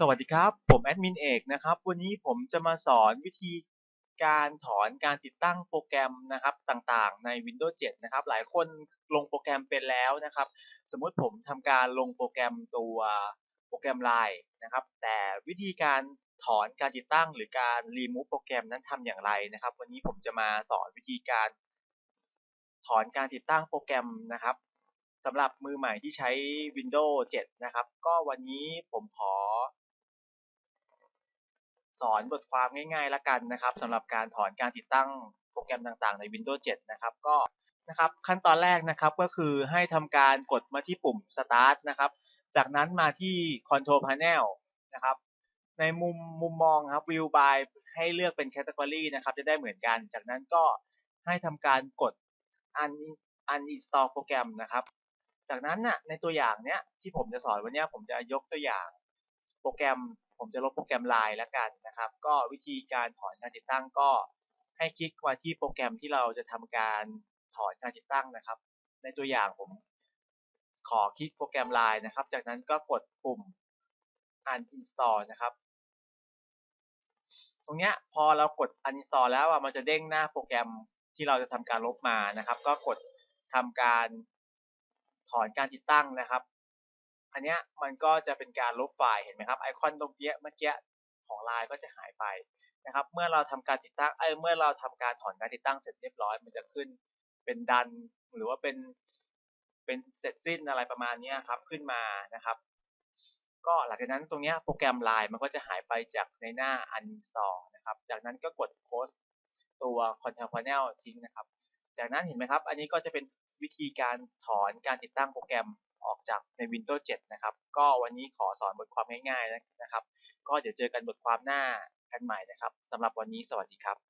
สวัสดีครับ ผมแอดมินเอกนะครับ วันนี้ผมจะมาสอนวิธีการถอนการติดตั้งโปรแกรมนะครับต่างๆ ใน Windows 7 นะครับ หลายคนลงโปรแกรมเป็นแล้วนะครับ สมมติผมทำการลงโปรแกรมตัวโปรแกรม Line นะครับ แต่วิธีการถอนการติดตั้งหรือการรีมูฟโปรแกรมนั้นทำอย่างไรนะครับ วันนี้ผมจะมาสอนวิธีการ ถอนการติดตั้งโปรแกรมนะครับสำหรับมือใหม่ที่ใช้ Windows 7 นะครับ ก็วันนี้ผมขอ สอนบทความง่ายๆแล้วกันนะครับสำหรับการถอนการติดตั้งโปรแกรมต่างๆใน Windows 7 นะครับก็นะครับขั้นตอนแรกนะครับก็คือให้ทำการกดมาที่ปุ่ม Start นะครับจากนั้นมาที่ Control Panel นะครับในมุมมุมมองครับ View by ให้เลือกเป็น Category นะครับจะได้เหมือนกัน จากนั้นก็ให้ทำการกด un uninstall โปรแกรมนะครับ จากนั้นน่ะในตัวอย่างเนี้ยที่ผมจะสอนวันนี้ผมจะยกตัวอย่างโปรแกรม ผมจะลบโปรแกรม Line แล้วกันนะครับ ก็วิธีการถอนการติดตั้งก็ให้คลิกมาที่โปรแกรมที่เราจะทำการถอนการติดตั้งนะครับ ในตัวอย่างผมขอคลิกโปรแกรม Line นะครับ จากนั้นก็กดปุ่ม uninstall นะครับ ตรงเนี้ยพอเรากด uninstall แล้วมันจะเด้งหน้าโปรแกรมที่เราจะทำการลบมานะครับ ก็กดทำการถอนการติดตั้งนะครับ อันเนี้ยมันก็จะเป็นการลบไฟล์เห็นไหมครับไอคอนตรงเกี้ยเมื่อกี้ของไลน์ก็จะหายไปนะครับ เมื่อเราทำการติดตั้งเอ้ยเมื่อเราทำการถอนการติดตั้งเสร็จเรียบร้อย มันจะขึ้นเป็นดันหรือว่าเป็นเป็นเสร็จสิ้นอะไรประมาณนี้ครับขึ้นมานะครับ ก็หลังจากนั้นตรงนี้โปรแกรมไลน์มันก็จะหายไปจากในหน้า uninstall นะครับ จากนั้นก็กด close ตัว control panel ทิ้งนะครับ จากนั้นเห็นไหมครับ อันนี้ก็จะเป็นวิธีการถอนการติดตั้งโปรแกรม ออกจากใน Windows 7 นะครับ ก็วันนี้ขอสอนบทความง่ายๆนะครับ ก็เดี๋ยวเจอกันบทความหน้ากันใหม่นะครับสำหรับวันนี้สวัสดีครับ